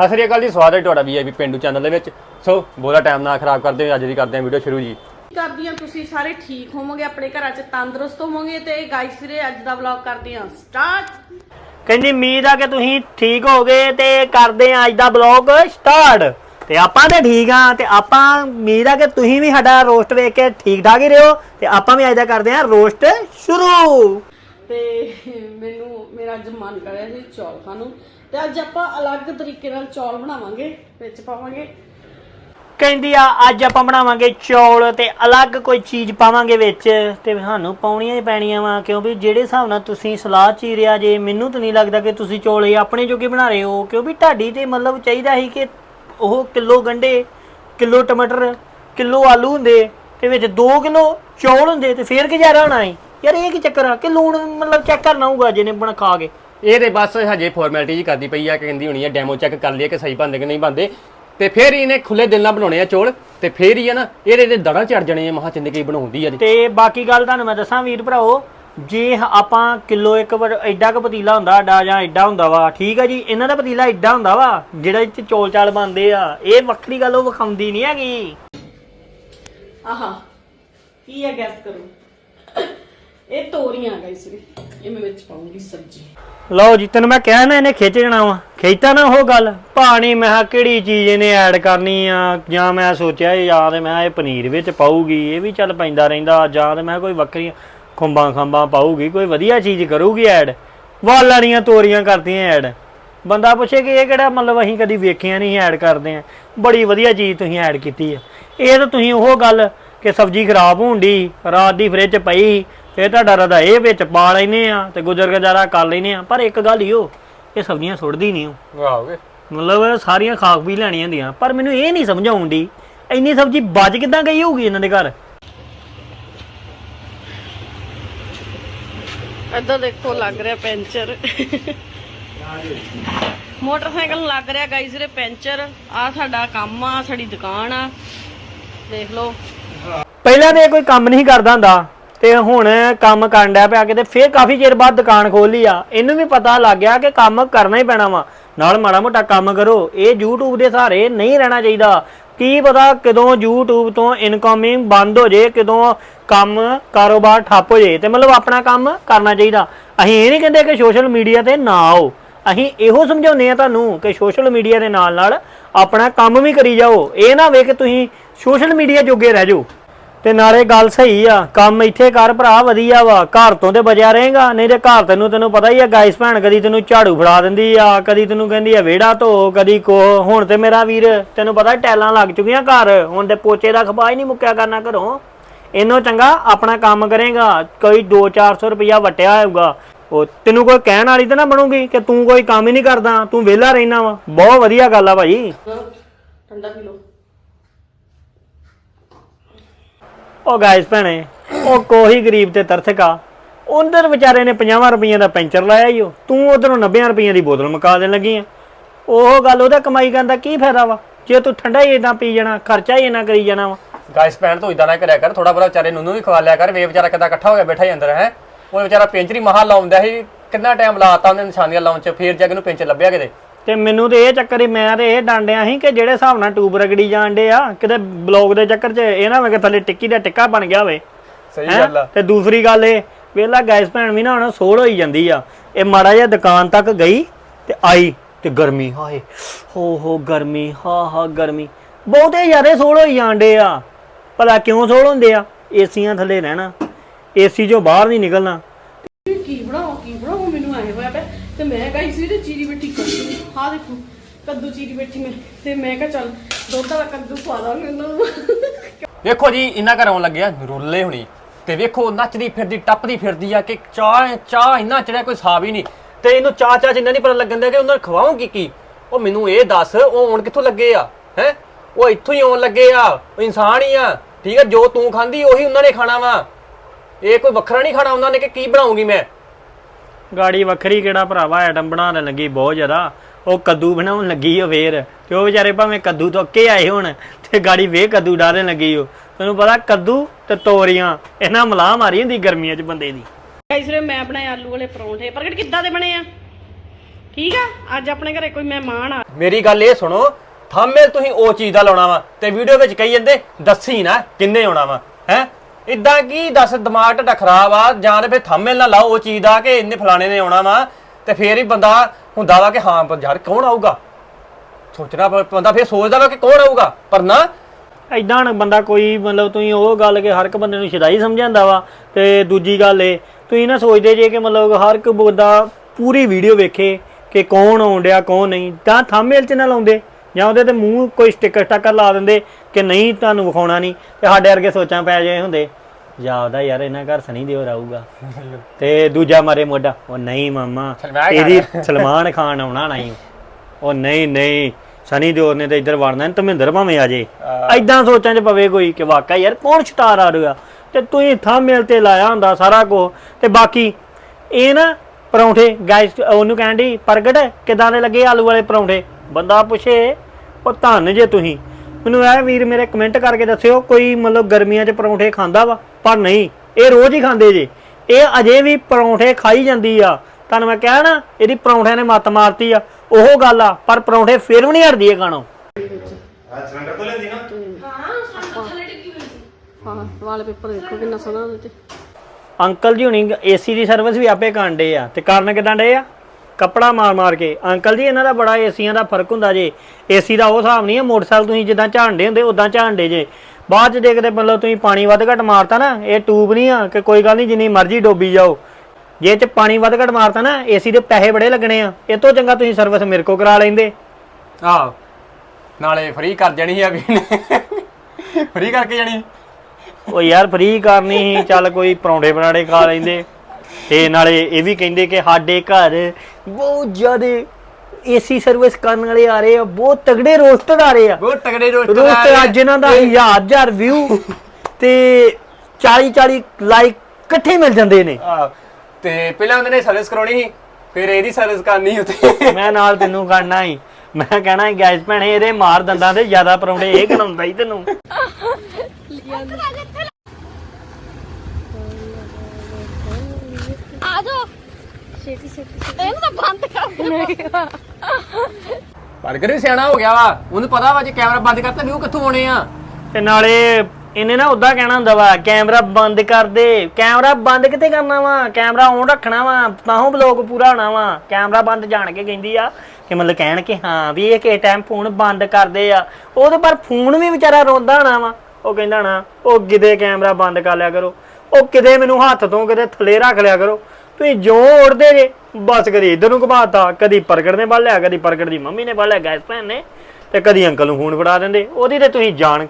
ਸਤਿ ਸ੍ਰੀ ਅਕਾਲ ਜੀ ਸਵਾਗਤ ਹੈ ਤੁਹਾਡਾ ਵੀਆਈਪੀ ਪਿੰਡੂ ਚੈਨਲ ਦੇ ਵਿੱਚ। ਸੋ ਬੋਲਾ ਟਾਈਮ ਨਾ ਖਰਾਬ ਕਰਦੇ ਹੋਏ ਅੱਜ ਦੀ ਕਰਦੇ ਹਾਂ ਵੀਡੀਓ ਸ਼ੁਰੂ ਜੀ। ਕਰਦੀਆਂ ਤੁਸੀਂ? ਸਾਰੇ ਠੀਕ ਹੋਵੋਗੇ? ਆਪਣੇ ਘਰਾਂ 'ਚ ਤੰਦਰੁਸਤ ਹੋਵੋਗੇ? ਤੇ ਗਾਇਸ ਵੀਰੇ ਅੱਜ ਦਾ ਵਲੌਗ ਕਰਦੇ ਹਾਂ। ਸਟਾਰਟ ਕਹਿੰਦੀ ਉਮੀਦ ਆ ਕਿ ਤੁਸੀਂ ਠੀਕ ਹੋਗੇ ਤੇ ਕਰਦੇ ਆ ਅੱਜ ਦਾ ਬਲੌਗ ਸਟਾਰਟ ਤੇ ਆਪਾਂ ਤੇ ਠੀਕ ਆ ਤੇ ਆਪਾਂ ਉਮੀਦ ਆ ਕਿ ਤੁਸੀਂ ਵੀ ਸਾਡਾ ਰੋਸਟ ਵੇਖ ਕੇ ਠੀਕ ਠਾਕ ਹੀ ਰਹੋ। ਤੇ ਆਪਾਂ ਵੀ ਅੱਜ ਦਾ ਕਰਦੇ ਆ ਰੋਸਟ ਸ਼ੁਰੂ। ਤੇ ਮੈਨੂੰ, ਮੇਰਾ ਅੱਜ ਮਨ ਕਰ ਰਿਹਾ ਸੀ ਚੌਲ ਖਾਣ ਨੂੰ। ਤੇ ਅੱਜ ਆਪਾਂ ਅਲੱਗ ਤਰੀਕੇ ਨਾਲ ਚੌਲ ਬਣਾਵਾਂਗੇ, ਵਿੱਚ ਪਾਵਾਂਗੇ। ਕਹਿੰਦੀ ਆ, ਅੱਜ ਆਪਾਂ ਬਣਾਵਾਂਗੇ ਚੌਲ ਤੇ ਅਲੱਗ ਕੋਈ ਚੀਜ਼ ਪਾਵਾਂਗੇ ਵਿੱਚ। ਤੇ ਸਾਨੂੰ ਪਾਉਣੀਆਂ ਹੀ ਪੈਣੀਆਂ ਵਾ, ਕਿਉਂਕਿ ਜਿਹੜੇ ਹਿਸਾਬ ਨਾਲ ਤੁਸੀਂ ਸਲਾਹ ਚੀਰਿਆ ਜੇ, ਮੈਨੂੰ ਤਾਂ ਨਹੀਂ ਲੱਗਦਾ ਕਿ ਤੁਸੀਂ ਚੌਲ ਇਹ ਆਪਣੇ ਜੋਗੇ ਬਣਾ ਰਹੇ ਹੋ, ਕਿਉਂਕਿ ਤੁਹਾਡੀ ਤੇ ਮਤਲਬ ਚਾਹੀਦਾ ਸੀ ਕਿ ਉਹ ਕਿਲੋ ਗੰਡੇ ਕਿਲੋ ਟਮਾਟਰ, ਕਿਲੋ ਆਲੂ ਹੁੰਦੇ, ਤੇ ਵਿੱਚ 2 ਕਿਲੋ ਚੌਲ ਹੁੰਦੇ, ਤੇ ਫੇਰ ਗੁਜ਼ਾਰਾ ਹੋਣਾ ਹੈ ਯਾਰ ਇਹ ਕੀ ਚੱਕਰ ਆ? ਕਿ ਲੂਣ ਮਤਲਬ ਚੈੱਕ ਕਰਨਾ ਹੋਊਗਾ ਜਿਹਨੇ ਬਣਾ ਖਾ ਕੇ ਇਹ ਤੇ ਬਸ ਹਜੇ ਫਾਰਮੈਲਿਟੀ ਜੀ ਕਰਦੀ ਪਈ ਆ ਕਿ ਕਹਿੰਦੀ ਹੋਣੀ ਆ ਡੈਮੋ ਚੈੱਕ ਕਰ ਲਈਏ ਕਿ ਸਹੀ ਬਣਦੇ ਕਿ ਨਹੀਂ ਬਣਦੇ। ਤੇ ਫਿਰ ਹੀ ਇਹਨੇ ਖੁੱਲੇ ਦਿਲ ਨਾਲ ਬਣਾਉਣੇ ਆ ਚੋਲ ਤੇ ਫਿਰ ਹੀ ਆ ਨਾ ਇਹਦੇ ਤੇ ਦੜਾ ਚੜ ਜਾਣੇ ਆ ਮਹਾ ਚੰਦਕੀ ਬਣਾਉਂਦੀ ਆ ਜੀ ਤੇ ਬਾਕੀ ਗੱਲ ਤੁਹਾਨੂੰ ਮੈਂ ਦੱਸਾਂ ਵੀਰ ਭਰਾਓ ਜੇ ਆਪਾਂ ਕਿਲੋ ਇੱਕ ਵਾਰ ਐਡਾ ਕੁ ਪਤੀਲਾ ਹੁੰਦਾ ਸਾਡਾ ਜਾਂ ਐਡਾ ਹੁੰਦਾ ਵਾ ਠੀਕ ਆ ਜੀ ਇਹਨਾਂ ਦਾ ਪਤੀਲਾ ਐਡਾ ਹੁੰਦਾ ਵਾ ਜਿਹੜਾ ਇੱਥੇ ਚੋਲ ਚਾਲ ਬਣਦੇ ਆ ਇਹ ਵੱਖਰੀ ਗੱਲ ਉਹ ਵਿਖਾਉਂਦੀ ਨਹੀਂ ਹੈਗੀ। ਆਹਾ ਕੀ ਹੈ ਗੈਸ ਕਰੋ? ਇਹ ਤੋਰੀਆਂ ਗਾਇਸ ਵੀਰੇ, ਇਹ ਮੈਂ ਵਿੱਚ ਪਾਉਂਗੀ ਸਬਜ਼ੀ। ਲਓ ਜੀ, ਤੈਨੂੰ ਮੈਂ ਕਿਹਾ ਨਾ ਇਹਨੇ ਖਿੱਚ ਜਾਣਾ ਵਾ। ਖਿੱਚਤਾ ਨਾ ਉਹ ਗੱਲ? ਪਾਣੀ, ਮੈਂ ਕਿਹਾ ਕਿਹੜੀ ਚੀਜ਼ ਇਹਨੇ ਐਡ ਕਰਨੀ ਆ? ਜਾਂ ਮੈਂ ਸੋਚਿਆ ਇਹ ਜਾਂ ਤੇ ਮੈਂ ਇਹ ਪਨੀਰ ਵਿੱਚ ਪਾਊਗੀ, ਇਹ ਵੀ ਚੱਲ ਪੈਂਦਾ ਰਹਿੰਦਾ। ਜਾਂ ਤੇ ਮੈਂ ਕੋਈ ਵੱਖਰੀ ਖੁੰਬਾਂ ਖੰਬਾਂ ਪਾਊਗੀ, ਕੋਈ ਵਧੀਆ ਚੀਜ਼ ਕਰੂਗੀ ਐਡ ਵਾਲਾਂ ਵਾਲੀਆਂ ਤੋਰੀਆਂ ਕਰਦੀਆਂ ਐਡ ਬੰਦਾ ਪੁੱਛੇ ਕਿ ਇਹ ਕਿਹੜਾ ਮਤਲਬ ਅਸੀਂ ਕਦੀ ਵੇਖਿਆ ਨਹੀਂ ਐਡ ਕਰਦੇ ਆ। ਬੜੀ ਵਧੀਆ ਚੀਜ਼ ਤੁਸੀਂ ਐਡ ਕੀਤੀ ਆ। ਇਹ ਤਾਂ ਤੁਸੀਂ ਉਹ ਗੱਲ ਕਿ ਸਬਜ਼ੀ ਖਰਾਬ ਹੋਣ ਦੀ ਰਾਤ ਦੀ ਫ੍ਰਿਜ ਪਈ ਤੇ ਤੁਹਾਡਾ ਰਦਾ ਇਹ ਵਿੱਚ ਪਾ ਲੈਨੇ ਆ ਤੇ ਗੁਜ਼ਰ ਗੁਜ਼ਾਰਾ ਕਰ ਲੈਨੇ ਆ। ਪਰ ਇੱਕ ਗੱਲ ਹੀ ਉਹ ਇਹ ਸਬਜ਼ੀਆਂ ਸੁੱਟਦੀ ਨਹੀਂ ਉਹ। ਵਾਓਗੇ ਮਤਲਬ ਸਾਰੀਆਂ ਖਾਕ ਵੀ ਲੈਣੀਆਂ ਹੁੰਦੀਆਂ ਪਰ ਮੈਨੂੰ ਇਹ ਨਹੀਂ ਸਮਝ ਆਉਂਦੀ ਇੰਨੀ ਸਬਜ਼ੀ ਬਚ ਕਿੱਦਾਂ ਗਈ ਹੋਊਗੀ ਇਹਨਾਂ ਦੇ ਘਰ? ਇੱਧਰ ਦੇਖੋ ਲੱਗ ਰਿਹਾ ਪੈਂਚਰ। ਮੋਟਰਸਾਈਕਲ ਨੂੰ ਲੱਗ ਰਿਹਾ ਗਾਈਸ ਰੇ ਪੈਂਚਰ। ਆ ਸਾਡਾ ਕੰਮ ਆ ਸਾਡੀ ਦੁਕਾਨ ਆ। ਦੇਖ ਲਓ। ਪਹਿਲਾਂ ਤੇ ਇਹ ਕੋਈ ਕੰਮ ਨਹੀਂ ਕਰਦਾ ਹੁੰਦਾ। ਤੇ ਹੁਣ ਕੰਮ ਕਰਨ ਡਿਆ ਪਿਆ ਕਿਤੇ, ਫੇਰ ਕਾਫੀ ਚਿਰ ਬਾਅਦ ਦੁਕਾਨ ਖੋਲ ਆ। ਇਹਨੂੰ ਵੀ ਪਤਾ ਲੱਗ ਗਿਆ ਕਿ ਕੰਮ ਕਰਨਾ ਹੀ ਪੈਣਾ ਵਾ। ਨਾਲ ਮਾੜਾ ਮੋਟਾ ਕੰਮ ਕਰੋ। ਇਹ YouTube ਦੇ ਸਹਾਰੇ ਨਹੀਂ ਰਹਿਣਾ ਚਾਹੀਦਾ। ਕੀ ਪਤਾ ਕਦੋਂ YouTube ਤੋਂ ਇਨਕਮਿੰਗ ਬੰਦ ਹੋ ਜੇ, ਕਦੋਂ ਕੰਮ ਕਾਰੋਬਾਰ ਠੱਪ ਹੋ ਜੇ। ਤੇ ਮਤਲਬ ਆਪਣਾ ਕੰਮ ਕਰਨਾ ਚਾਹੀਦਾ। ਅਸੀਂ ਇਹ ਨਹੀਂ ਕਹਿੰਦੇ ਕਿ ਸੋਸ਼ਲ ਮੀਡੀਆ ਤੇ ਨਾ ਆਓ। ਅਸੀਂ ਇਹੋ ਸਮਝਾਉਂਦੇ ਆ ਤੁਹਾਨੂੰ ਕਿ ਸੋਸ਼ਲ ਮੀਡੀਆ ਦੇ ਨਾਲ ਨਾਲ ਆਪਣਾ ਕੰਮ ਵੀ ਕਰੀ ਜਾਓ। ਇਹ ਨਾ ਵੇ ਕਿ ਤੁਸੀਂ ਸੋਸ਼ਲ ਮੀਡੀਆ ਜੋਗੇ ਰਹਿ ਜਾਓ। ਤੇ ਨਾਲੇ ਗੱਲ ਸਹੀ ਆ, ਕੰਮ ਇੱਥੇ ਕਰ ਭਰਾ, ਵਧੀਆ ਵਾ, ਘਰ ਤੋਂ ਤੇ ਬਚਿਆ ਰਹੇਗਾ, ਨਹੀਂ ਤੇ ਘਰ ਤੈਨੂੰ ਤੈਨੂੰ ਪਤਾ ਹੀ ਆ ਗਾਇਸ ਭੈਣ ਕਦੀ ਤੈਨੂੰ ਝਾੜੂ ਫੜਾ ਦਿੰਦੀ ਆ, ਕਦੀ ਤੈਨੂੰ ਕਹਿੰਦੀ ਆ ਵਿਹੜਾ ਧੋ, ਕਦੀ ਕੋ ਹੁਣ ਤੇ ਮੇਰਾ ਵੀਰ, ਤੈਨੂੰ ਪਤਾ ਟੈਲਾਂ ਲੱਗ ਚੁੱਕੀਆਂ ਘਰ, ਹੁਣ ਤੇ ਪੋਚੇ ਦਾ ਖਪਾ ਹੀ ਨਹੀਂ ਮੁੱਕਿਆ ਕਰਨਾ ਘਰੋਂ। ਇਹਨੋਂ ਚੰਗਾ ਆਪਣਾ ਕੰਮ ਕਰੇਗਾ, ਕੋਈ 2-400 ਰੁਪਇਆ ਵਟਿਆ ਹੋਊਗਾ। ਉਹ ਤੈਨੂੰ ਕੋਈ ਕਹਿਣ ਵਾਲੀ ਤਾਂ ਨਾ ਬਣੂਗੀ ਕਿ ਤੂੰ ਕੋਈ ਕੰਮ ਹੀ ਨਹੀਂ ਕਰਦਾ, ਤੂੰ ਵਿਹਲਾ ਰਹਿਣਾ ਵਾ। ਬਹੁਤ ਵਧੀਆ ਗੱਲ ਆ ਭਾਈ। ਠੰਡਾ ਪੀ ਲਓ। ਉਹ ਗਾਇਸ ਭੈਣੇ, ਉਹ ਕੋਈ ਗਰੀਬ ਤੇ ਤਰਸਕਾ ਉਧਰ ਵਿਚਾਰੇ ਨੇ 50 ਰੁਪਈਆਂ ਦਾ ਪੈਂਚਰ ਲਾਇਆ ਈ ਉਹ ਤੂੰ ਉਧਰੋਂ 90 ਰੁਪਈਆਂ ਦੀ ਬੋਤਲ ਮੁਕਾ ਦੇਣ ਲੱਗੀ ਆ। ਉਹ ਗੱਲ ਉਹਦਾ ਕਮਾਈ ਕਰਨ ਦਾ ਕੀ ਫਾਇਦਾ ਵਾ? ਜੇ ਤੂੰ ਠੰਡਾ ਹੀ ਇਦਾਂ ਪੀ ਜਾਣਾ, ਖਰਚਾ ਹੀ ਇਨਾ ਕਰੀ ਜਾਣਾ ਵਾ। ਗਾਇਸ ਭੈਣ, ਤੂੰ ਇਦਾਂ ਨਾ ਕਰਿਆ ਕਰ ਥੋੜਾ ਬੜਾ ਵਿਚਾਰੇ ਨੂੰ ਵੀ ਖਵਾ ਲਿਆ ਕਰ, ਵੇ ਵਿਚਾਰਾ ਕਿਦਾਂ ਇਕੱਠਾ ਹੋ ਗਿਆ ਬੈਠਾ ਹੀ ਅੰਦਰ, ਹੈ? ਉਹ ਵਿਚਾਰਾ ਪੈਂਚਰੀ ਮਹਾ ਲਾਉਂਦਾ ਸੀ, ਕਿੰਨਾ ਟਾਈਮ ਲਾਤਾ ਉਹਨੇ ਨਿਸ਼ਾਨੀਆਂ ਲਾਉਣ ਚ, ਫੇਰ ਜਾ ਕੇ ਨੂੰ ਪੈਂਚਰ ਲੱਭਿਆ ਕਿਤੇ। ਤੇ ਮੈਨੂੰ ਤੇ ਇਹ ਚੱਕਰ ਹੀ ਮੈਂ ਤੇ ਇਹ ਡਾਂਡਿਆ ਸੀ ਕਿ ਜਿਹੜੇ ਹਿਸਾਬ ਨਾਲ ਟੂਬ ਰਗੜੀ ਜਾਂਦੇ ਆ ਕਿਤੇ ਬਲੌਗ ਦੇ ਚੱਕਰ 'ਚ ਇਹ ਨਾ ਕਿ ਥੱਲੇ ਟਿੱਕੀ ਦਾ ਟਿੱਕਾ ਬਣ ਗਿਆ ਹੋਵੇ। ਸਹੀ? ਗੱਲ ਆ। ਤੇ ਦੂਸਰੀ ਗੱਲ ਇਹ ਵੇਲਾ ਗੈਸ ਭੈਣ ਵੀ ਨਾ ਹੁਣ ਸੋੜ ਹੋਈ ਜਾਂਦੀ ਆ। ਇਹ ਮਾੜਾ ਜਿਹਾ ਦੁਕਾਨ ਤੱਕ ਗਈ ਤੇ ਆਈ ਤੇ ਗਰਮੀ ਹਾਏ ਹੋ ਹੋ ਗਰਮੀ ਹਾ ਹਾ ਗਰਮੀ। ਬਹੁਤੇ ਜ਼ਿਆਦਾ ਸੋੜ ਹੋਈ ਜਾਂਦੇ ਆ। ਭਲਾ ਕਿਉਂ ਸੋੜ ਹੁੰਦੇ ਆ? ਏਸੀਆਂ ਥੱਲੇ ਰਹਿਣਾ ਏਸੀ ਚੋਂ ਬਾਹਰ ਨਹੀਂ ਨਿਕਲਣਾ। ਕੀ ਬਣਾਓ ਕੀ ਬਣਾਓ ਮੈਨੂੰ ਆਏ ਹੋਇਆ ਪਿਆ ਤੇ ਮੈਂ ਗਾਈਸ ਵੀਰੇ ਚੀਰੀ ਬੈਠੀ ਕੱਦੂ ਹਾਂ ਦੇਖੋ ਕੱਦੂ ਚੀਰੀ ਬੈਠੀ ਮੈਂ ਤੇ ਮੈਂ ਕਿਹਾ ਚੱਲ ਦੁੱਧ ਵਾਲਾ ਕੱਦੂ ਖਵਾ ਦਾਂਗੇ ਉਹਨਾਂ ਨੂੰ। ਵੇਖੋ ਜੀ ਇੰਨਾ ਘਰ ਆਉਣ ਲੱਗਿਆ ਰੁੱਲੇ ਹੁਣੀ। ਤੇ ਵੇਖੋ ਨੱਚਦੀ ਫਿਰਦੀ ਟੱਪਦੀ ਫਿਰਦੀ ਆ ਕਿ ਚਾਹ ਚਾਹ ਇੰਨਾ ਚੜਿਆ ਕੋਈ ਹਿਸਾਬ ਹੀ ਨਹੀਂ। ਤੇ ਇਹਨੂੰ ਚਾਹ ਚਾਹ ਜਿੰਨਾ ਨਹੀਂ ਪਤਾ ਲੱਗਣ ਦਿਆ ਕਿ ਉਹਨਾਂ ਨੂੰ ਖਵਾਉਂ ਕੀ? ਕੀ ਉਹ ਮੈਨੂੰ ਇਹ ਦੱਸ ਉਹ ਆਉਣ ਕਿੱਥੋਂ ਲੱਗੇ ਆ? ਹੈ? ਉਹ ਇੱਥੋਂ ਹੀ ਆਉਣ ਲੱਗੇ ਆ ਉਹ ਇਨਸਾਨ ਹੀ ਆ। ਠੀਕ ਆ ਜੋ ਤੂੰ ਖਾਂਦੀ ਉਹੀ ਉਹਨਾਂ ਨੇ ਖਾਣਾ ਵਾ। ਇਹ ਕੋਈ ਵੱਖਰਾ ਨਹੀਂ ਖਾਣਾ ਉਹਨਾਂ ਨੇ ਕਿ ਕੀ ਬਣਾਉਂਗੀ ਮੈਂ? ਗਾੜੀ ਵੱਖਰੀ ਕਿਹੜਾ ਭਰਾਵਾ ਆਈਟਮ ਬਣਾਉਣ ਲੱਗੀ ਬਹੁਤ ਜ਼ਿਆਦਾ। ਉਹ ਕੱਦੂ ਬਣਾਉਣ ਲੱਗੀ ਉਹ ਫੇਰ। ਤੇ ਉਹ ਵਿਚਾਰੇ ਭਾਵੇਂ ਕੱਦੂ ਤੋਂ ਅੱਕੇ ਆਏ ਹੁਣ ਤੇ ਗਾੜੀ ਵੇ ਕੱਦੂ ਡਾਰਨ ਲੱਗੀ ਉਹ ਤੈਨੂੰ ਪਤਾ ਕੱਦੂ ਤੇ ਤੋਰੀਆਂ ਇਹਨਾਂ ਮਲਾਹ ਮਾਰੀ ਹੁੰਦੀ ਗਰਮੀਆਂ 'ਚ ਬੰਦੇ ਦੀ। ਗਾਈਸ ਰੇ ਮੈਂ ਬਣਾਏ ਆਲੂ ਵਾਲੇ ਪਰੌਂਠੇ। ਪ੍ਰਗਟ ਕਿੱਦਾਂ ਦੇ ਬਣੇ ਆ? ਠੀਕ ਆ? ਅੱਜ ਆਪਣੇ ਘਰੇ ਕੋਈ ਮਹਿਮਾਨ ਆ। ਮੇਰੀ ਗੱਲ ਇਹ ਸੁਣੋ ਥੰਬਨੇਲ ਤੁਸੀਂ ਉਹ ਚੀਜ਼ ਦਾ ਲਾਉਣਾ ਵਾ ਤੇ ਵੀਡੀਓ ਵਿੱਚ ਕਹੀ ਜਾਂਦੇ ਦੱਸੀ ਨਾ ਕਿੰਨੇ ਆਉਣਾ ਵਾ ਹੈ? ਇਦਾਂ ਕੀ ਦੱਸ ਦਿਮਾਗ ਤੁਹਾਡਾ ਖਰਾਬ ਆ ਜਾਂ ਤੇ ਫਿਰ ਥੰਬਨੇਲ ਨਾ ਲਾਓ ਉਹ ਚੀਜ਼ ਦਾ ਕਿ ਇੰਨੇ ਫਲਾਣੇ ਨੇ ਆਉਣਾ ਵਾ ਤੇ ਫੇਰ ਹੀ ਬੰਦਾ ਹੁੰਦਾ ਵਾ ਕਿ ਹਾਂ ਪਰ ਯਾਰ ਕੌਣ ਆਊਗਾ? ਸੋਚਣਾ ਪ- ਬੰਦਾ ਫੇਰ ਸੋਚਦਾ ਵਾ ਕਿ ਕੌਣ ਆਊਗਾ, ਪਰ ਨਾ ਐਦਾਂ ਨਾ ਬੰਦਾ ਕੋਈ ਮਤਲਬ ਤੁਸੀਂ ਉਹ ਗੱਲ ਕਿ ਹਰ ਇੱਕ ਬੰਦੇ ਨੂੰ ਸ਼ਦਾਈ ਸਮਝਾਉਂਦਾ ਵਾ ਤੇ ਦੂਜੀ ਗੱਲ ਏ, ਤੁਸੀਂ ਨਾ ਸੋਚਦੇ ਜੇ ਕਿ ਮਤਲਬ ਹਰ ਇੱਕ ਬੰਦਾ ਪੂਰੀ ਵੀਡੀਓ ਵੇਖੇ ਕਿ ਕੌਣ ਆਉਣ ਡਿਆ, ਕੌਣ ਨਹੀਂ, ਤਾਂ ਥੰਬਨੇਲ 'ਚ ਨਾ ਲਾਉਂਦੇ, ਜਾਂ ਉਹਦੇ ਤੇ ਮੂੰਹ ਕੋਈ ਸਟicker ਸਟਾਕਰ ਲਾ ਦਿੰਦੇ ਕਿ ਨਹੀਂ, ਤੁਹਾਨੂੰ ਵਿਖਾਉਣਾ ਨਹੀਂ, ਤੇ ਸਾਡੇ ਵਰਗੇ ਸੋਚਾਂ ਪੈ ਜਾਏ ਹੁੰਦੇ। ਜਾਪਦਾ ਯਾਰ ਇਹਨਾਂ ਘਰ ਸਨੀ ਦਿਓਰ ਆਊਗਾ। ਤੇ ਦੂਜਾ ਮਾਰੇ ਮੋਢਾ ਉਹ ਨਹੀਂ ਮਾਮਾ ਸਲਮਾਨ। ਇਹਦੀ ਸਲਮਾਨ ਖਾਨ ਆਉਣਾ ਨਹੀਂ। ਉਹ ਨਹੀਂ ਨਹੀਂ ਸਨੀ ਦਿਓਰ ਨੇ ਤਾਂ ਇੱਧਰ ਵੜਨਾ ਨਹੀਂ ਧਰਮਿੰਦਰ ਭਾਵੇਂ ਆ ਜੇ। ਐਦਾਂ ਸੋਚਾਂ 'ਚ ਪਵੇ ਕੋਈ ਕਿ ਵਾਕਈ ਯਾਰ ਕੌਣ ਸਟਾਰ ਆ ਰਿਹਾ? ਤੇ ਤੁਸੀਂ ਥੰਬਨੇਲ ਤੇ ਲਾਇਆ ਹੁੰਦਾ ਸਾਰਾ ਕੁਝ ਤੇ ਬਾਕੀ ਇਹ ਨਾ ਪਰੌਂਠੇ ਗਾਇਸ ਉਹਨੂੰ ਕਹਿੰਦੀ ਪ੍ਰਗਟ ਕਿਦਾਂ ਦੇ ਲੱਗੇ ਆਲੂ ਵਾਲੇ ਪਰੌਂਠੇ? ਬੰਦਾ ਪੁੱਛੇ ਉਹ ਧੰਨ ਜੇ ਤੁਸੀਂ। ਮੈਨੂੰ ਇਹ ਵੀਰ ਮੇਰੇ ਕਮੈਂਟ ਕਰਕੇ ਦੱਸਿਓ ਕੋਈ ਮਤਲਬ ਗਰਮੀਆਂ 'ਚ ਪਰੌਂਠੇ ਖਾਂਦਾ ਵਾ? ਪਰ ਨਹੀਂ ਇਹ ਰੋਜ਼ ਹੀ ਖਾਂਦੇ ਜੇ। ਇਹ ਅਜੇ ਵੀ ਪਰੌਂਠੇ ਖਾਈ ਜਾਂਦੀ ਆ। ਤੁਹਾਨੂੰ ਮੈਂ ਕਿਹਾ ਨਾ ਇਹਦੀ ਪਰੌਂਠਿਆਂ ਨੇ ਮੱਤ ਮਾਰਤੀ ਆ। ਉਹ ਗੱਲ ਆ ਪਰ ਪਰੌਂਠੇ ਫਿਰ ਵੀ ਨਹੀਂ ਹਟਦੀ ਇਹ ਖਾਣੋਂ। ਹਾਂ ਵਾਲ ਪੇਪਰ ਦੇਖੋ ਕਿੰਨਾ ਸੋਹਣਾ ਉਹਦੇ ਤੇ। ਅੰਕਲ ਜੀ ਹੁਣੀ ਏਸੀ ਦੀ ਸਰਵਿਸ ਵੀ ਆਪੇ ਕਾਂਡੇ ਆ। ਤੇ ਕਾਰਨ ਕਿਦਾਂ ਡੇ ਆ? ਕੱਪੜਾ ਮਾਰ ਮਾਰ ਕੇ। ਅੰਕਲ ਜੀ ਇਹਨਾਂ ਦਾ ਬੜਾ ਏਸੀਆਂ ਦਾ ਫ਼ਰਕ ਹੁੰਦਾ ਜੇ। ਏਸੀ ਦਾ ਉਹ ਹਿਸਾਬ ਨਹੀਂ ਆ ਮੋਟਰਸਾਈਕਲ ਤੁਸੀਂ ਜਿੱਦਾਂ ਝਾਂਡੇ ਹੁੰਦੇ ਉਦਾਂ ਝਾਂਡੇ ਜੇ। ਬਾਅਦ ਚ ਦੇਖਦੇ ਮਤਲਬ ਤੁਸੀਂ ਪਾਣੀ ਵੱਧ ਘੱਟ ਮਾਰਤਾ ਨਾ ਇਹ ਟੂਬ ਨਹੀਂ ਆ ਕਿ ਕੋਈ ਗੱਲ ਨਹੀਂ ਜਿੰਨੀ ਮਰਜ਼ੀ ਡੋਬੀ ਜਾਓ। ਜੇ ਚ ਪਾਣੀ ਵੱਧ ਘੱਟ ਮਾਰਤਾ ਨਾ ਏਸੀ ਦੇ ਪੈਸੇ ਬੜੇ ਲੱਗਣੇ ਆ। ਇਹ ਤੋਂ ਚੰਗਾ ਤੁਸੀਂ ਸਰਵਿਸ ਮੇਰੇ ਕੋ ਕਰਾ ਲੈਂਦੇ। ਆਹ। ਨਾਲੇ ਫ੍ਰੀ ਕਰ ਦੇਣੀ ਸੀ ਆ ਵੀ ਫ੍ਰੀ ਕਰਕੇ ਜਾਣੀ। ਉਹ ਯਾਰ ਫ੍ਰੀ ਕਰਨੀ ਸੀ ਚੱਲ ਕੋਈ ਪਰੌਂਠੇ ਬਣਾੜੇ ਖਾ ਲੈਂਦੇ। ਤੇ ਨਾਲੇ ਇਹ ਵੀ ਕਹਿੰਦੇ ਕਿ ਸਾਡੇ ਘਰ ਬਹੁਤ ਜ਼ਿਆਦਾ ਏਸੀ ਸਰਵਿਸ ਕਰਨ ਵਾਲੇ ਆ ਰਹੇ ਆ ਬਹੁਤ ਤਗੜੇ ਰੋਸਟਰ ਆ ਰਹੇ ਆ। ਬਹੁਤ ਤਗੜੇ ਰੋਸਟਰ ਰੋਸਟਰ ਅੱਜ ਇਹਨਾਂ ਦਾ ਹਜ਼ਾਰ ਹਜ਼ਾਰ ਵਿਊ ਤੇ 40 40 ਲਾਈਕ ਇਕੱਠੇ ਮਿਲ ਜਾਂਦੇ ਨੇ। ਤੇ ਪਹਿਲਾਂ ਉਹਨਾਂ ਨੇ ਸਰਵਿਸ ਕਰਾਉਣੀ ਸੀ ਫਿਰ ਇਹਦੀ ਸਰਵਿਸ ਕਰਨੀ ਉੱਤੇ ਮੈਂ ਨਾਲ ਤੈਨੂੰ ਕਰਨਾ ਹੀ ਮੈਂ ਕਹਿਣਾ ਗੈਸ ਭੈਣੇ ਇਹਦੇ ਮਾਰ ਦੰਦਾਂ ਤੇ ਜ਼ਿਆਦਾ ਪਰੌਂਠੇ ਇਹ ਕਰਾਉਂਦਾ ਹੀ ਤੈਨੂੰ। ਆ ਜਾਓ। ਛੇਤੀ ਛੇਤੀ ਇਹਨੂੰ ਤਾਂ ਬੰਦ ਕਰ ਬਰਗਰ ਵੀ ਸਿਆਣਾ ਹੋ ਗਿਆ ਵਾ। ਉਹਨੂੰ ਪਤਾ ਵਾ ਜੇ ਕੈਮਰਾ ਬੰਦ ਕਰਤਾ ਵਿਊ ਕਿੱਥੋਂ ਆਉਣੇ ਆ? ਤੇ ਨਾਲੇ ਇਹਨੇ ਨਾ ਉਦਾਂ ਕਹਿਣਾ ਹੁੰਦਾ ਵਾ ਕੈਮਰਾ ਬੰਦ ਕਰ ਦੇ। ਕੈਮਰਾ ਬੰਦ ਕਿੱਥੇ ਕਰਨਾ ਵਾ? ਕੈਮਰਾ ਔਨ ਰੱਖਣਾ ਵਾ ਤਾਂਹੋਂ ਬਲੌਗ ਪੂਰਾ ਹੋਣਾ ਵਾ। ਕੈਮਰਾ ਬੰਦ ਜਾਣ ਕੇ ਕਹਿੰਦੀ ਆ ਕਿ ਮਤਲਬ ਕਹਿਣ ਕਿ ਹਾਂ ਵੀ ਇਹ ਕਿਸੇ ਟਾਈਮ ਫੋਨ ਬੰਦ ਕਰਦੇ ਆ। ਉਹਦੇ ਪਰ ਫੋਨ ਵੀ ਵਿਚਾਰਾ ਰੋਂਦਾ ਹੋਣਾ ਵਾ। ਉਹ ਕਹਿੰਦਾ ਨਾ ਉਹ ਕਿਤੇ ਕੈਮਰਾ ਬੰਦ ਕਰ ਲਿਆ ਕਰੋ। ਉਹ ਕਿਤੇ ਮੈਨੂੰ ਹੱਥ ਤੋਂ ਕਿਤੇ ਥੱਲੇ ਰੱਖ ਲਿਆ ਕਰੋ। ਤੁਸੀਂ ਜੋ ਉੜਦੇ ਜੇ। ਬਸ ਕਦੀ ਇਧਰ ਨੂੰ ਘੁਮਾਤਾ ਕਦੀ ਪ੍ਰਗਟ ਨੇ ਵੱਲ ਲਿਆ ਕਦੀ ਪ੍ਰਗਟ ਦੀ ਮੰਮੀ ਨੇ ਵੱਲ ਲਿਆ ਗੈਸ ਭੈਣ ਨੇ। ਤੇ ਕਦੀ ਅੰਕਲ ਨੂੰ ਫੋਨ ਫੜਾ ਦਿੰਦੇ। ਉਹਦੀ ਤੇ ਤੁਸੀਂ ਜਾਣ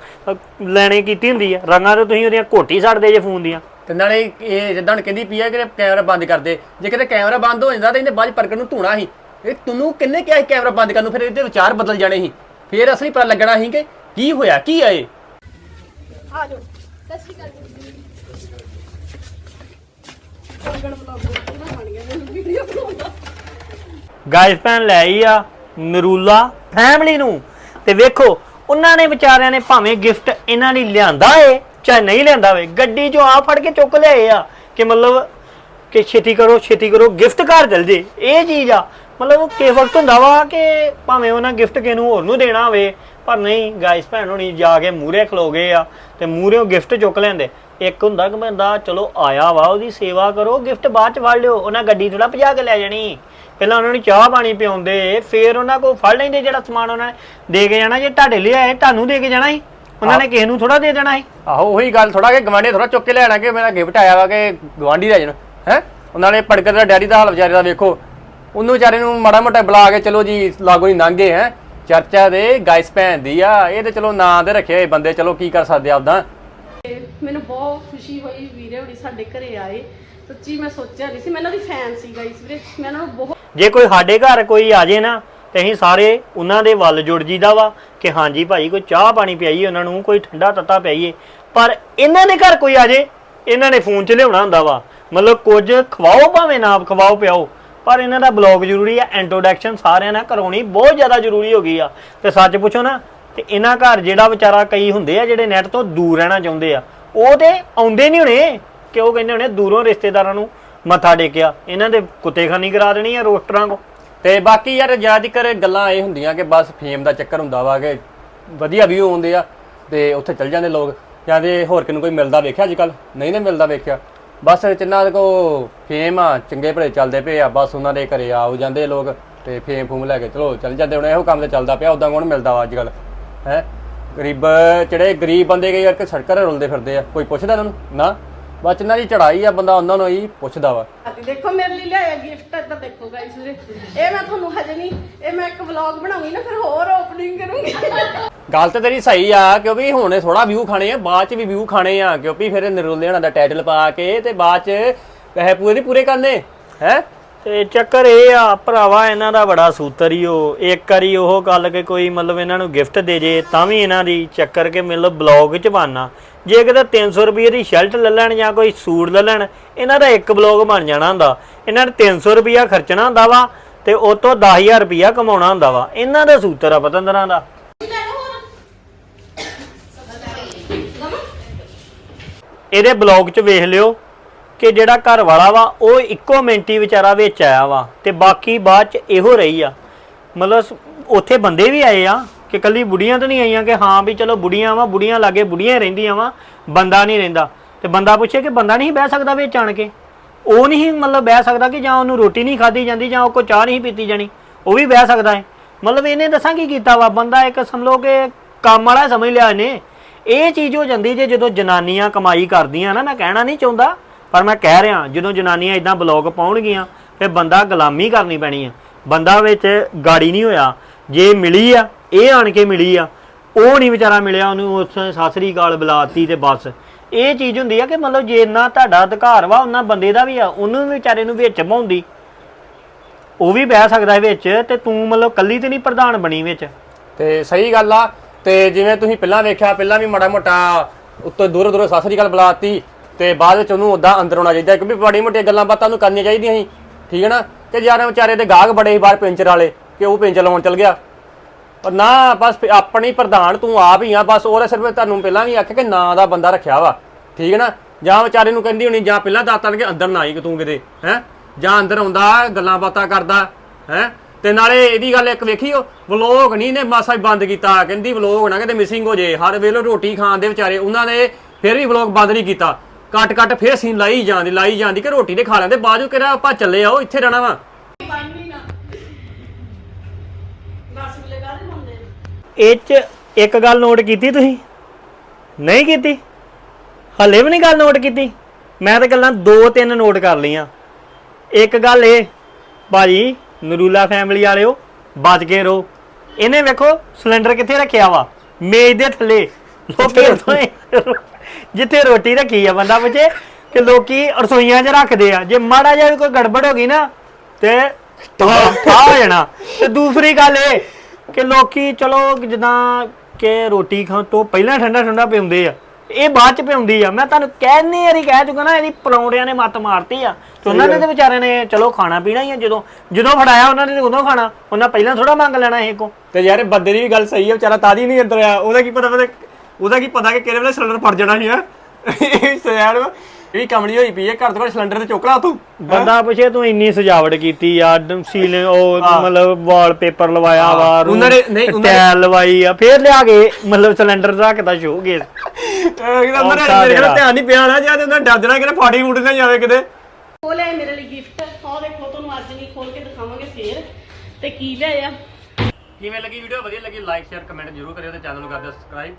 ਲੈਣੇ ਕੀਤੀ ਹੁੰਦੀ ਆ। ਰੰਗਾਂ ਤੇ ਤੁਸੀਂ ਉਹਦੀਆਂ ਘੋਟੀ ਛੱਡਦੇ ਜੇ ਫੋਨ ਦੀਆਂ। ਤੇ ਨਾਲੇ ਇਹ ਜਿੱਦਾਂ ਹੁਣ ਕਹਿੰਦੀ ਪਈ ਆ ਕਿ ਕੈਮਰਾ ਬੰਦ ਕਰ ਦੇ। ਜੇ ਕਿਤੇ ਕੈਮਰਾ ਬੰਦ ਹੋ ਜਾਂਦਾ ਤਾਂ ਇਹਨੇ ਬਾਅਦ ਪਰਗਟ ਨੂੰ ਧੂਣਾ ਸੀ। ਇਹ ਤੈਨੂੰ ਕਿੰਨੇ ਕਿਹਾ ਸੀ ਕੈਮਰਾ ਬੰਦ ਕਰਨ ਨੂੰ? ਫਿਰ ਇਹਦੇ ਵਿਚਾਰ ਬਦਲ ਜਾਣੇ ਸੀ। ਫਿਰ ਅਸਲੀ ਪਤਾ ਲੱਗਣਾ ਸੀ ਕਿ ਕੀ ਹੋਇਆ ਕੀ ਆ ਇਹ? ਆ ਜਾਓ। ਸਤਿ ਸ਼੍ਰੀ ਅਕਾਲ ਗਾਇਸ ਭੈਣ ਲੈ ਆਈ ਆ ਨਰੂਲਾ ਫੈਮਿਲੀ ਨੂੰ। ਤੇ ਵੇਖੋ, ਉਹਨਾਂ ਨੇ ਵਿਚਾਰਿਆਂ ਨੇ ਭਾਵੇਂ ਗਿਫਟ ਇਹਨਾਂ ਲਈ ਲਿਆਂਦਾ ਏ, ਚਾਹੇ ਨਹੀਂ ਲਿਆਂਦਾ ਵੇ, ਗੱਡੀ 'ਚੋਂ ਆ ਫੜ ਕੇ ਚੁੱਕ ਲਿਆਏ ਆ ਕਿ ਮਤਲਬ ਕਿ ਛੇਤੀ ਕਰੋ ਛੇਤੀ ਕਰੋ ਗਿਫਟ ਘਰ ਚਲ ਜੇ। ਇਹ ਚੀਜ਼ ਆ। ਮਤਲਬ ਕਿ ਵਕਤ ਹੁੰਦਾ ਵਾ ਕਿ ਭਾਵੇਂ ਉਹਨਾਂ ਗਿਫਟ ਕਿਸੇ ਨੂੰ ਹੋਰ ਨੂੰ ਦੇਣਾ ਹੋਵੇ, ਪਰ ਨਹੀਂ, ਗਾਇਸ ਭੈਣ ਹੋਣੀ ਜਾ ਕੇ ਮੂਹਰੇ ਖਲੋ ਗਏ ਆ ਤੇ ਮੂਹਰੇੋਂ ਗਿਫਟ ਚੁੱਕ ਲੈਂਦੇ ਇੱਕ ਹੁੰਦਾ ਕਿ ਬੰਦਾ ਚਲੋ ਆਇਆ ਵਾ ਉਹਦੀ ਸੇਵਾ ਕਰੋ ਗਿਫਟ ਬਾਅਦ ਚ ਫੜ ਲਿਓ ਉਹਨਾਂ ਗੱਡੀ ਥੋੜਾ ਭਜਾ ਕੇ ਲੈ ਜਾਣੀ। ਪਹਿਲਾਂ ਉਹਨਾਂ ਨੂੰ ਚਾਹ ਪਾਣੀ ਪਿਆਉਂਦੇ ਫੇਰ ਉਹਨਾਂ ਕੋਲ ਫੜ ਲੈਂਦੇ ਜਿਹੜਾ ਸਮਾਨ ਉਹਨਾਂ ਨੇ ਦੇ ਕੇ ਜਾਣਾ ਜੇ ਤੁਹਾਡੇ ਲਈ ਆਏ ਤੁਹਾਨੂੰ ਦੇ ਕੇ ਜਾਣਾ ਸੀ ਉਹਨਾਂ ਨੇ ਕਿਸੇ ਨੂੰ ਥੋੜਾ ਦੇ ਦੇਣਾ ਸੀ। ਆਹੋ ਉਹੀ ਗੱਲ ਥੋੜਾ ਕਿ ਗਵਾਂਢੀ ਥੋੜਾ ਚੁੱਕ ਕੇ ਲੈਣਾ ਕਿ ਮੇਰਾ ਗਿਫਟ ਆਇਆ ਵਾ ਕਿ ਗਵਾਂਢੀ ਦਾ ਜਨ ਹੈ? ਉਹਨਾਂ ਨੇ ਪੜਕਰ ਦਾ ਡੈਡੀ ਦਾ ਹਾਲ ਵਿਚਾਰੇ ਦਾ ਵੇਖੋ। ਉਹਨੂੰ ਵਿਚਾਰੇ ਨੂੰ ਮਾੜਾ ਮੋਟਾ ਬੁਲਾ ਕੇ ਚਲੋ ਜੀ ਲਾਗੋ ਨਹੀਂ ਲੰਘੇ ਹੈ। ਚਰਚਾ ਦੇ ਗਾਇਸ ਭੈਣ ਦੀ ਆ ਇਹ ਤੇ ਚਲੋ ਨਾਂ ਦੇ ਰੱਖੇ ਹੋਏ ਬੰਦੇ ਚਲੋ ਕੀ ਕਰ ਸਕਦੇ ਆਪਦਾ। ਮੈਨੂੰ ਬਹੁਤ ਖੁਸ਼ੀ ਹੋਈ ਵੀਰੇ ਹੁਣੀ ਸਾਡੇ ਘਰੇ ਆਏ। ਸੱਚੀ ਮੈਂ ਸੋਚਿਆ ਨਹੀਂ ਸੀ, ਮੈਂ ਇਹਨਾਂ ਦੀ ਫੈਨ ਸੀ ਗਾਈਸ ਵੀਰੇ। ਮੈਂ ਇਹਨਾਂ ਨੂੰ ਬਹੁਤ ਜੇ ਕੋਈ ਸਾਡੇ ਘਰ ਕੋਈ ਆ ਜੇ ਨਾ, ਤੇ ਅਸੀਂ ਸਾਰੇ ਉਹਨਾਂ ਦੇ ਵੱਲ ਜੁੜ ਜੀਦਾ ਵਾ ਕਿ ਹਾਂਜੀ ਭਾਈ, ਕੋਈ ਚਾਹ ਪਾਣੀ ਪਿਆਈਏ, ਉਹਨਾਂ ਨੂੰ ਕੋਈ ਠੰਡਾ ਤੱਤਾ ਪਿਆਈਏ। ਪਰ ਇਹਨਾਂ ਦੇ ਘਰ ਕੋਈ ਆ ਜੇ, ਇਹਨਾਂ ਨੇ ਫੋਨ 'ਚ ਲਿਆਉਣਾ ਹੁੰਦਾ ਵਾ। ਮਤਲਬ ਕੁਝ ਖਵਾਓ ਭਾਵੇਂ ਨਾ ਖਵਾਓ ਪਿਆਓ। ਪਰ ਇਹਨਾਂ ਦਾ ਬਲੌਗ ਜ਼ਰੂਰੀ ਆ ਇੰਟਰੋਡਕਸ਼ਨ ਸਾਰਿਆਂ ਨਾਲ ਕਰਾਉਣੀ ਬਹੁਤ ਜ਼ਿਆਦਾ ਜ਼ਰੂਰੀ ਹੋ ਗਈ ਆ। ਤੇ ਸੱਚ ਪੁੱਛੋ ਨਾ, ਤੇ ਇਹਨਾਂ ਘਰ ਜਿਹੜਾ ਵਿਚਾਰਾ ਕਈ ਹੁੰਦੇ ਆ ਜਿਹੜੇ ਨੈਟ ਤੋਂ ਦੂਰ ਰਹਿਣਾ ਚਾਹੁੰਦੇ ਆ ਉਹ ਤੇ ਆਉਂਦੇ ਨਹੀਂ ਹੋਣੇ, ਕਿ ਉਹ ਕਹਿੰਦੇ ਹੋਣੇ ਦੂਰੋਂ ਰਿਸ਼ਤੇਦਾਰਾਂ ਨੂੰ ਮੱਥਾ ਟੇਕਿਆ। ਇਹਨਾਂ ਦੇ ਕੁੱਤੇਖਾਨੀ ਕਰਾ ਦੇਣੀ ਆ ਰੋਸਟਰਾਂ ਕੋ। ਤੇ ਬਾਕੀ ਯਾਰ ਜ਼ਿਆਦਾਤਰ ਗੱਲਾਂ ਇਹ ਹੁੰਦੀਆਂ ਕਿ ਬਸ ਫੇਮ ਦਾ ਚੱਕਰ ਹੁੰਦਾ ਵਾ ਕਿ ਵਧੀਆ ਵਿਊ ਆਉਂਦੇ ਆ ਤੇ ਉੱਥੇ ਚੱਲ ਜਾਂਦੇ ਲੋਕ। ਜਾਂ ਤੇ ਹੋਰ ਕਿਨੂੰ ਕੋਈ ਮਿਲਦਾ ਵੇਖਿਆ ਅੱਜ ਕੱਲ ਨਹੀਂ ਨਾ ਮਿਲਦਾ ਵੇਖਿਆ। ਬਸ ਜਿੰਨਾ ਦੇ ਕੋ ਫੇਮ ਆ, ਚੰਗੇ ਭਲੇ ਚੱਲਦੇ ਪਏ ਆ, ਬਸ ਉਹਨਾਂ ਦੇ ਘਰੇ ਆਉ ਜਾਂਦੇ ਲੋਕ ਤੇ ਫੇਮ ਫੂਮ ਲੈ ਕੇ ਚਲੋ ਚੱਲ ਜਾਂਦੇ, ਹੁਣ ਇਹੋ ਕੰਮ ਤੇ ਚੱਲਦਾ ਪਿਆ ਉਦਾਂ ਕੌਣ ਮਿਲਦਾ ਵਾ ਅੱਜ ਕੱਲ ਹੈ? ਗਰੀਬ ਜਿਹੜੇ ਗਰੀਬ ਬੰਦੇ ਕਈ ਯਾਰ ਸੜਕਾਂ 'ਤੇ ਰੁਲਦੇ ਫਿਰਦੇ ਆ ਕੋਈ ਪੁੱਛਦਾ ਇਹਨਾਂ ਨੂੰ? ਨਾ। ਬਸ ਜਿੰਨਾ ਦੀ ਚੜਾਈ ਆ ਬੰਦਾ ਉਹਨਾਂ ਨੂੰ ਹੀ ਪੁੱਛਦਾ ਵਾ। ਦੇਖੋ ਮੇਰੇ ਲਈ ਲਿਆਇਆ ਗਿਫਟ ਇੱਧਰ ਦੇਖੋ ਗਾਇਸ ਇਹ ਮੈਂ ਤੁਹਾਨੂੰ ਹਜੇ ਨਹੀਂ ਇਹ ਮੈਂ ਇੱਕ ਵਲੌਗ ਬਣਾਉਂਗੀ ਨਾ ਫਿਰ ਹੋਰ ਓਪਨਿੰਗ ਕਰੂੰਗੀ। ਗੱਲ ਤੇ ਤੇਰੀ ਸਹੀ ਆ ਕਿਉਂਕਿ ਹੁਣ ਥੋੜਾ ਵਿਊ ਖਾਣੇ ਆ ਬਾਅਦ ਚ ਵੀ ਵਿਊ ਖਾਣੇ ਆ ਕਿਉਂਕਿ ਫਿਰ ਨਿਰੋਲੇ ਹਣਾ ਦਾ ਟਾਈਟਲ ਪਾ ਕੇ ਤੇ ਬਾਅਦ ਚ ਪੈਸੇ ਪੂਰੇ ਨਹੀਂ ਪੂਰੇ ਕਰਨੇ ਹੈ? ਤੇ ਚੱਕਰ ਇਹ ਆ, ਭਰਾਵਾ, ਇਹਨਾਂ ਦਾ ਬੜਾ ਸੂਤਰ ਹੀ ਉਹ। ਇੱਕ ਵਾਰੀ ਉਹ ਗੱਲ ਕਿ ਕੋਈ ਮਤਲਬ ਇਹਨਾਂ ਨੂੰ ਗਿਫਟ ਦੇ ਜੇ, ਤਾਂ ਵੀ ਇਹਨਾਂ ਦੀ ਚੱਕਰ ਕਿ ਮਤਲਬ ਬਲੌਗ ਚ ਬਾਨਾ ਜੇ ਕਿਤੇ 300 ਰੁਪਏ ਦੀ ਸ਼ਰਟ ਲੈ ਲੈਣ ਜਾਂ ਕੋਈ ਸੂਟ ਲੈ ਲੈਣ, ਇਹਨਾਂ ਦਾ ਇੱਕ ਬਲੌਗ ਬਣ ਜਾਣਾ ਹੁੰਦਾ। ਇਹਨਾਂ ਨੇ 300 ਰੁਪਿਆ ਖਰਚਣਾ ਹੁੰਦਾ ਵਾ ਤੇ ਉਹ ਤੋਂ 10000 ਰੁਪਿਆ ਕਮਾਉਣਾ ਹੁੰਦਾ ਵਾ। ਇਹਨਾਂ ਦਾ ਸੂਤਰ ਆ ਪਤੰਦਰਾਂ ਦਾ। ਇਹਦੇ ਬਲੌਗ 'ਚ ਵੇਖ ਲਿਓ। ਕਿ ਜਿਹੜਾ ਘਰ ਵਾਲਾ ਵਾ, ਉਹ ਇੱਕੋ ਮਿੰਟ ਹੀ ਵਿਚਾਰਾ ਵਿੱਚ ਆਇਆ ਵਾ ਤੇ ਬਾਕੀ ਬਾਅਦ 'ਚ ਇਹੋ ਰਹੀ ਆ। ਮਤਲਬ ਸ- ਉੱਥੇ ਬੰਦੇ ਵੀ ਆਏ ਆ ਕਿ ਕੱਲੀ ਬੁੜੀਆਂ ਤਾਂ ਨਹੀਂ ਆਈਆਂ ਕਿ ਹਾਂ ਵੀ ਚਲੋ ਬੁੜੀਆਂ ਵਾ, ਬੁੜੀਆਂ ਲਾਗੇ ਬੁੜੀਆਂ ਰਹਿੰਦੀਆਂ ਵਾ, ਬੰਦਾ ਨਹੀਂ ਰਹਿੰਦਾ। ਤੇ ਬੰਦਾ ਪੁੱਛੇ ਕਿ ਬੰਦਾ ਨਹੀਂ ਬਹਿ ਸਕਦਾ ਵਿੱਚ ਆਣ ਕੇ? ਉਹ ਨਹੀਂ ਮਤਲਬ ਬਹਿ ਸਕਦਾ ਕਿ ਜਾਂ ਉਹਨੂੰ ਰੋਟੀ ਨਹੀਂ ਖਾਦੀ ਜਾਂਦੀ ਜਾਂ ਉਹ ਕੋ ਚਾਹ ਨਹੀਂ ਪੀਤੀ ਜਾਣੀ। ਉਹ ਵੀ ਬਹਿ ਸਕਦਾ ਹੈ। ਮਤਲਬ ਇਹਨੇ ਦੱਸਾਂ ਕੀ ਕੀਤਾ ਵਾ? ਬੰਦਾ ਇੱਕ ਸਮਝ ਕਿ ਕੰਮ ਵਾਲਾ ਸਮਝ ਲਿਆ ਇਹਨੇ। ਇਹ ਚੀਜ਼ ਹੋ ਜਾਂਦੀ ਜੇ ਜਦੋਂ ਜਨਾਨੀਆਂ ਕਮਾਈ ਕਰਦੀਆਂ ਨਾ, ਮੈਂ ਕਹਿਣਾ ਨਹੀਂ ਚਾਹੁੰਦਾ। ਪਰ ਮੈਂ ਕਹਿ ਰਿਹਾ, ਜਦੋਂ ਜਨਾਨੀਆਂ ਇਦਾਂ ਬਲੌਗ ਪਾਉਣਗੀਆਂ, ਫਿਰ ਬੰਦਾ ਗੁਲਾਮੀ ਕਰਨੀ ਪੈਣੀ ਆ। ਬੰਦਾ ਵਿੱਚ ਗਾੜੀ ਨਹੀਂ ਹੋਇਆ। ਜੇ ਮਿਲੀ ਆ, ਇਹ ਆਣ ਕੇ ਮਿਲੀ ਆ, ਉਹ ਨਹੀਂ ਵਿਚਾਰਾ ਮਿਲਿਆ, ਉਹਨੂੰ ਉਸ ਸਾਸਰੀ ਕਾਲ ਬੁਲਾਤੀ ਤੇ ਬਸ। ਇਹ ਚੀਜ਼ ਹੁੰਦੀ ਆ ਕਿ ਮਤਲਬ ਜੇ ਇੰਨਾ ਤੁਹਾਡਾ ਅਧਿਕਾਰ ਵਾ, ਉਹਨਾਂ ਬੰਦੇ ਦਾ ਵੀ ਆ, ਉਹਨੂੰ ਵੀ ਵਿਚਾਰੇ ਨੂੰ ਵਿੱਚ ਪਾਉਂਦੀ। ਉਹ ਵੀ ਬਹਿ ਸਕਦਾ ਵਿੱਚ ਤੇ ਤੂੰ ਮਤਲਬ ਕੱਲੀ ਤੇ ਨਹੀਂ ਪ੍ਰਧਾਨ ਬਣੀ ਵਿੱਚ। ਤੇ ਸਹੀ ਗੱਲ ਆ, ਤੇ ਜਿਵੇਂ ਤੁਸੀਂ ਪਹਿਲਾਂ ਵੇਖਿਆ, ਪਹਿਲਾਂ ਵੀ ਮਾੜਾ ਮੋਟਾ ਉੱਤੋਂ ਦੂਰੋਂ ਦੂਰੋਂ ਸਾਸਰੀ ਗੱਲ ਬੁਲਾਤੀ ਤੇ ਬਾਅਦ ਵਿੱਚ ਉਹਨੂੰ ਉਦਾਂ ਅੰਦਰ ਆਉਣਾ ਚਾਹੀਦਾ, ਕਿਉਂਕਿ ਬੜੀ ਮੋਟੀਆਂ ਗੱਲਾਂ ਬਾਤਾਂ ਉਹਨੂੰ ਕਰਨੀਆਂ ਚਾਹੀਦੀਆਂ ਸੀ, ਠੀਕ ਹੈ ਨਾ? ਕਿ ਯਾਰ ਵਿਚਾਰੇ ਦੇ ਗਾਹਕ ਬੜੇ ਸੀ ਬਾਹਰ ਪੈਂਚਰ ਵਾਲੇ, ਕਿ ਉਹ ਪੈਂਚਰ ਲਾਉਣ ਚਲ ਗਿਆ। ਪਰ ਨਾ, ਬਸ ਫਿਰ ਆਪਣੀ ਪ੍ਰਧਾਨ ਤੂੰ ਆਪ ਹੀ ਆ, ਬਸ ਉਹਦਾ ਸਿਰਫ ਤੁਹਾਨੂੰ ਪਹਿਲਾਂ ਵੀ ਆਖਿਆ ਕਿ ਨਾਂ ਦਾ ਬੰਦਾ ਰੱਖਿਆ ਵਾ, ਠੀਕ ਹੈ ਨਾ? ਜਾਂ ਵਿਚਾਰੇ ਨੂੰ ਕਹਿੰਦੀ ਹੋਣੀ, ਜਾਂ ਪਹਿਲਾਂ ਦਾਤਾਂ ਕਿ ਅੰਦਰ ਨਾ ਆਈ ਕਿ ਤੂੰ ਕਿਤੇ, ਹੈ? ਜਾਂ ਅੰਦਰ ਆਉਂਦਾ, ਗੱਲਾਂ ਬਾਤਾਂ ਕਰਦਾ, ਹੈ? ਤੇ ਨਾਲੇ ਇਹਦੀ ਗੱਲ ਇੱਕ ਵੇਖੀ, ਉਹ ਵਲੋਗ ਨਹੀਂ ਨੇ ਮਾਸਾ ਹੀ ਬੰਦ ਕੀਤਾ, ਕਹਿੰਦੀ ਵਲੋਗ ਨਾ ਕਿਤੇ ਮਿਸਿੰਗ ਹੋ ਜੇ, ਹਰ ਵੇਲੇ ਰੋਟੀ ਖਾਣ ਦੇ ਵਿਚਾਰੇ, ਉਹਨਾਂ ਨੇ ਫਿਰ ਵੀ ਵਲੋਗ ਬੰਦ ਨਹੀਂ ਕੀਤਾ। ਕੱਟ ਕੱਟ ਫਿਰ ਸੀਨ ਲਾਈ ਜਾਂਦੀ ਲਾਈ ਜਾਂਦੀ ਕਿ ਰੋਟੀ ਦੇ ਖਾ ਲੈਂਦੇ, ਬਾਅਦ ਵਿੱਚ ਕਿਹੜਾ ਆਪਾਂ ਚੱਲੇ ਆਓ ਇੱਥੇ ਰਹਿਣਾ ਵਾ। ਇਹ ਚ ਇੱਕ ਗੱਲ ਨੋਟ ਕੀਤੀ ਤੁਸੀਂ? ਨਹੀਂ ਕੀਤੀ? ਹਲੇ ਵੀ ਨਹੀਂ ਗੱਲ ਨੋਟ ਕੀਤੀ? ਮੈਂ ਤਾਂ ਗੱਲਾਂ ਦੋ ਤਿੰਨ ਨੋਟ ਕਰ ਲਈਆਂ। ਇੱਕ ਗੱਲ ਇਹ, ਭਾਜੀ, ਨਰੂਲਾ ਫੈਮਿਲੀ ਵਾਲਿਓ, ਬਚ ਕੇ ਰਹੋ। ਇਹਨੇ ਵੇਖੋ ਸਿਲੰਡਰ ਕਿੱਥੇ ਰੱਖਿਆ ਵਾ? ਮੇਜ਼ ਦੇ ਥੱਲੇ। ਲੋਕੀ ਰਸੋਈ- ਜਿੱਥੇ ਰੋਟੀ ਰੱਖੀ ਆ ਬੰਦਾ ਪੁੱਛੇ ਕਿ ਲੋਕੀ ਰਸੋਈਆਂ 'ਚ ਰੱਖਦੇ ਆ। ਜੇ ਮਾੜਾ ਜਿਹਾ ਵੀ ਕੋਈ ਗੜਬੜ ਹੋ ਗਈ ਨਾ ਤੇ ਆ ਜਾਣਾ ਤੇ ਦੂਸਰੀ ਗੱਲ ਇਹ ਕਿ ਲੋਕੀ ਚਲੋ ਜਿੱਦਾਂ ਕਿ ਰੋਟੀ ਖਾਣ ਤੋਂ ਪਹਿਲਾਂ ਠੰਡਾ ਠੰਡਾ ਪਿਉਂਦੇ ਆ। ਇਹ ਬਾਅਦ ਚ ਪਿਉਂਦੀ ਆ। ਮੈਂ ਤੁਹਾਨੂੰ ਕਹਿਨੀ ਵਾਰੀ ਕਹਿ ਚੁੱਕਾ ਨਾ ਇਹਦੀ ਪਰੌਂਠਿਆਂ ਨੇ ਮੱਤ ਮਾਰਤੀ ਆ। ਤੇ ਉਹਨਾਂ ਨੇ ਤੇ ਵਿਚਾਰਿਆਂ ਨੇ ਚਲੋ ਖਾਣਾ ਪੀਣਾ ਹੀ ਆ। ਜਦੋਂ ਜਦੋਂ ਫੜਾਇਆ ਉਹਨਾਂ ਨੇ ਉਦੋਂ ਖਾਣਾ। ਉਹਨਾਂ ਪਹਿਲਾਂ ਥੋੜਾ ਮੰਗ ਲੈਣਾ ਇਹ। ਕੋ ਤੇ ਯਾਰ ਬੰਦੇ ਦੀ ਵੀ ਗੱਲ ਸਹੀ ਹੈ ਵਿਚਾਰਾ ਤਾਦੀ ਨਹੀਂ ਅੰਦਰ ਆ ਉਹਦਾ ਕੀ ਪਤਾ ਪਤਾ ਉਹਦਾ ਕੀ ਪਤਾ ਕਿ ਕਿਹੜੇ ਵੇਲੇ ਸਿਲੰਡਰ ਫੜ ਜਾਣਾ ਸੀ ਹੈ? ਇਹ ਸਿਆੜ ਵਾ। ਇਹ ਕਮਲੀ ਹੋਈ ਪਈ ਹੈ ਘਰ ਤੋਂ ਘਰ ਸਿਲੰਡਰ ਤੇ ਚੁੱਕ ਲਾ ਤੂੰ ਬੰਦਾ ਪੁੱਛੇ ਤੂੰ ਇੰਨੀ ਸਜਾਵਟ ਕੀਤੀ ਆ ਸੀਲ ਉਹ ਮਤਲਬ ਵਾਲਪੇਪਰ ਲਵਾਇਆ ਵਾ ਉਹਨਾਂ ਨੇ- ਨਹੀਂ, ਉਹਨਾਂ ਨੇ- ਟੈਲ ਲਵਾਈ ਆ ਫੇਰ ਲਿਆ ਕੇ ਮਤਲਬ ਸਿਲੰਡਰ ਰੱਖਦਾ ਸ਼ੋਗੇ ਇਹਦਾ ਮੇਰੇ ਔਖਾ ਮੇਰੇ। ਕੋਲ ਧਿਆਨ ਨਹੀਂ ਪਿਆ ਨਾ ਜਾਂ ਉਹਨਾਂ ਡਰ ਜਣਾ ਕਿ ਫਾੜੀ ਫੂਟ ਨਾ ਜਾਵੇ ਕਿਤੇ। ਉਹ ਲਿਆਏ ਮੇਰੇ ਲਈ ਗਿਫਟ ਆਹ ਦੇਖੋ ਤੁਹਾਨੂੰ ਅੱਜ ਨਹੀਂ ਖੋਲ ਕੇ ਦਿਖਾਵਾਂਗੇ ਫੇਰ। ਤੇ ਕੀ ਲਿਆਇਆ ਕਿਵੇਂ ਲੱਗੀ ਵੀਡੀਓ ਵਧੀਆ ਲੱਗੀ ਲਾਈਕ ਸ਼ੇਅਰ ਕਮੈਂਟ ਜ਼ਰੂਰ ਕਰਿਓ ਤੇ ਚੈਨਲ ਨੂੰ ਕਰ ਦਿਓ ਸਬਸਕ੍ਰਾਈਬ